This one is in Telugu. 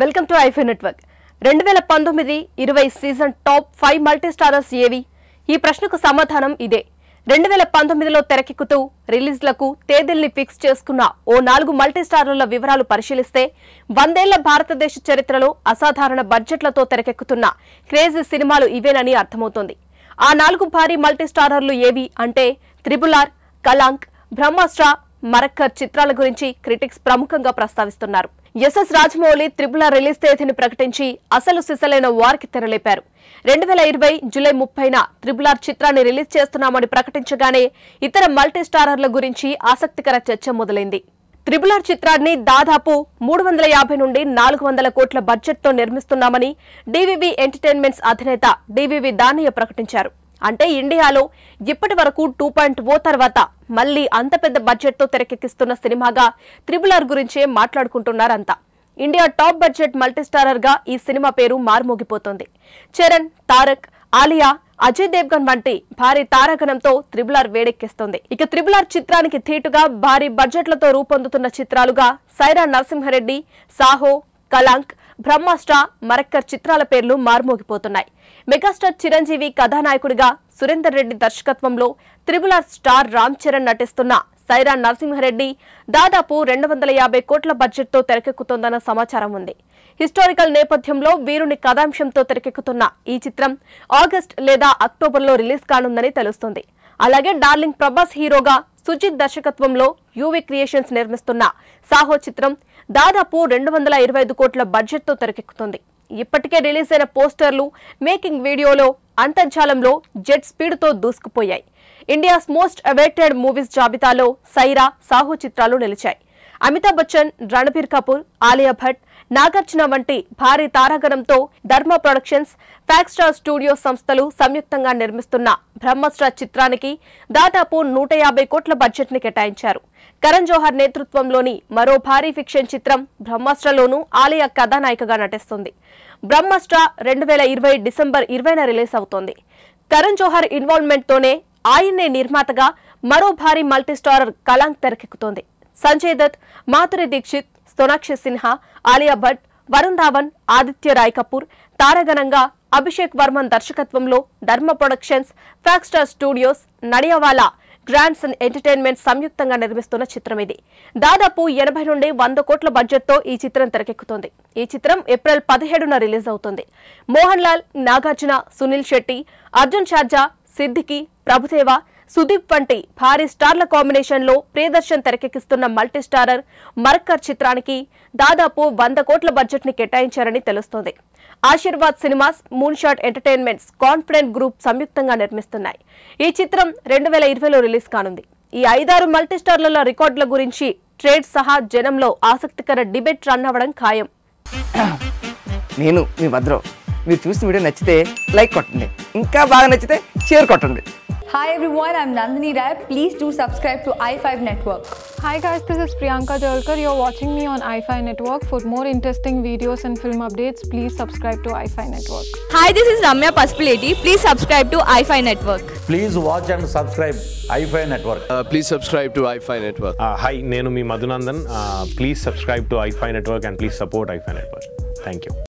Welcome to ఐఫీ network. రెండు వేల పంతొమ్మిది ఇరవై సీజన్ టాప్ ఫైవ్ మల్టీస్టారర్స్ ఏవి? ఈ ప్రశ్నకు సమాధానం ఇదే. రెండు వేల పంతొమ్మిదిలో తెరకెక్కుతూ రిలీజ్లకు తేదీల్ని ఫిక్స్ చేసుకున్న ఓ నాలుగు మల్టీస్టారర్ల వివరాలు పరిశీలిస్తే వందేళ్ళ భారతదేశ చరిత్రలో అసాధారణ బడ్జెట్లతో తెరకెక్కుతున్న క్రేజీ సినిమాలు ఇవేనని అర్థమవుతోంది. ఆ నాలుగు భారీ మల్టీస్టారర్లు ఏవి అంటే త్రిబులార్ కలాంక్ బ్రహ్మాస్ట్ర మరక్కర్ చిత్రాల గురించి క్రిటిక్స్ ప్రముఖంగా ప్రస్తావిస్తున్నారు. ఎస్ఎస్ రాజమౌళి త్రిపుల రిలీజ్ తేదీని ప్రకటించి అసలు సిసలైన వారికి తెరలేపారు. రెండు వేల ఇరవై జూలై ముప్పైన త్రిపులార్ చిత్రాన్ని రిలీజ్ చేస్తున్నామని ప్రకటించగానే ఇతర మల్టీ స్టారర్ల గురించి ఆసక్తికర చర్చ మొదలైంది. త్రిపులార్ చిత్రాన్ని దాదాపు మూడు వందల యాభై నుండి నాలుగు వందల కోట్ల బడ్జెట్తో నిర్మిస్తున్నామని డివివి ఎంటర్టైన్మెంట్స్ అధినేత డివివి దానయ్య ప్రకటించారు. అంటే ఇండియాలో ఇప్పటి వరకు టూ పాయింట్ ఓ తర్వాత మళ్ళీ అంత పెద్ద బడ్జెట్తో తెరకెక్కిస్తున్న సినిమాగా త్రిబుల్ ఆర్ గురించే మాట్లాడుకుంటున్నారంతా. ఇండియా టాప్ బడ్జెట్ మల్టీస్టారర్గా ఈ సినిమా పేరు మారుమోగిపోతుంది. చరణ్ తారక్ ఆలియా అజయ్ దేవ్గన్ వంటి భారీ తారాగణంతో ఆర్ వేడెక్కిస్తుంది. ఇక త్రిబుల్ ఆర్ చిత్రానికి ధీటుగా భారీ బడ్జెట్లతో రూపొందుతున్న చిత్రాలుగా సైరా నరసింహారెడ్డి సాహో కలాంక్ బ్రహ్మాస్ట్ర మరక్కర్ చిత్రాల పేర్లు మార్మోగిపోతున్నాయి. మెగాస్టార్ చిరంజీవి కథానాయకుడిగా సురేందర్ రెడ్డి దర్శకత్వంలో త్రిబులార్ స్టార్ రామ్ చరణ్ నటిస్తున్న సైరా నరసింహారెడ్డి దాదాపు రెండు వందల యాభై కోట్ల బడ్జెట్తో తెరకెక్కుతోందన్న సమాచారం ఉంది. హిస్టారికల్ నేపథ్యంలో వీరుని కథాంశంతో తెరకెక్కుతున్న ఈ చిత్రం ఆగస్ట్ లేదా అక్టోబర్లో రిలీజ్ కానుందని తెలుస్తుంది. అలాగే డార్లింగ్ ప్రభాస్ హీరోగా సుజిత్ దర్శకత్వంలో యూవి క్రియేషన్స్ నిర్మిస్తున్న సాహో చిత్రం దాదాపు రెండు వందల ఇరవై ఐదు కోట్ల బడ్జెట్తో తెరకెక్కుతుంది. ఇప్పటికే రిలీజ్ అయిన పోస్టర్లు మేకింగ్ వీడియోలో అంతర్జాలంలో జెట్ స్పీడ్తో దూసుకుపోయాయి. ఇండియాస్ మోస్ట్ అవైటెడ్ మూవీస్ జాబితాలో సైరా సాహో చిత్రాలు నిలిచాయి. అమితాబ్ బచ్చన్ రణబీర్ కపూర్ ఆలియా భట్ నాగార్జున వంటి భారీ తారాగణంతో ధర్మ ప్రొడక్షన్స్ ఫ్యాక్స్టార్ స్టూడియో సంస్థలు సంయుక్తంగా నిర్మిస్తున్న బ్రహ్మస్ట్ర చిత్రానికి దాదాపు నూట యాభై కోట్ల బడ్జెట్ని కేటాయించారు. కరణ్ జోహర్ నేతృత్వంలోని మరో భారీ ఫిక్షన్ చిత్రం బ్రహ్మాస్ట్రలోనూ ఆలయ కథానాయికగా నటిస్తుంది. బ్రహ్మాస్ట్ర రెండు వేల ఇరవై డిసెంబర్ ఇరవైన రిలీజ్ అవుతోంది. కరణ్ జోహర్ ఇన్వాల్వ్మెంట్ తోనే ఆయన్నే నిర్మాతగా మరో భారీ మల్టీస్టారర్ కలాంక్ తెరకెక్కుతోంది. సంజయ్ దత్ మాధురి దీక్షిత్ సోనాక్షి సిన్హా ఆలియా భట్ వరుణ్ ధావన్ ఆదిత్య రాయ్ కపూర్ తారగణంగా అభిషేక్ వర్మన్ దర్శకత్వంలో Dharma productions Fox Star studios Nadiadwala grands and entertainment సంయుక్తంగా నిర్మిస్తున్న చిత్రం ఇది. దాదాపు ఎనభై నుండి వంద కోట్ల బడ్జెట్తో ఈ చిత్రం తెరకెక్కుతోంది. ఈ చిత్రం ఏప్రిల్ పదిహేడున రిలీజ్ అవుతుంది. మోహన్ లాల్ నాగార్జున సునీల్ శెట్టి అర్జున్ షార్జా సిద్దికి ప్రభుదేవ సుదీప్ వంటి భారీ స్టార్ల కాంబినేషన్లో ప్రియదర్శన్ తెరకెక్కిస్తున్న మల్టీస్టారర్ మర్కర్ మరక్కర్ చిత్రానికి దాదాపు వంద కోట్ల బడ్జెట్ని కేటాయించారని తెలుస్తోంది. Aashirvad cinemas moon shot entertainments confident group సంయుక్తంగా నిర్మిస్తున్నాయి. ఈ చిత్రం రెండు వేల ఇరవైలో రిలీజ్ కానుంది. ఈ ఐదారు మల్టీస్టార్ల రికార్డుల గురించి ట్రేడ్ సహా జనంలో ఆసక్తికర డిబేట్ రన్ అవ్వడం ఖాయం. నేను మీ భద్రం. మీరు చూసిన వీడియో నచ్చితే లైక్ కొట్టండి. ఇంకా బాగా నచ్చితే షేర్ కొట్టండి. Hi everyone, I'm Nandini Rai. Please do subscribe to i5 Network. Hi guys, this is Priyanka Jalkar. You're watching me on iFi Network. For more interesting videos and film updates, please subscribe to iFi Network. Hi, this is Ramya Paspaleti. Please subscribe to iFi Network. Please watch and subscribe iFi Network. Uh, please subscribe to iFi Network. Hi నేను మీ Madhunandan please subscribe to iFi network and please support iFi network thank you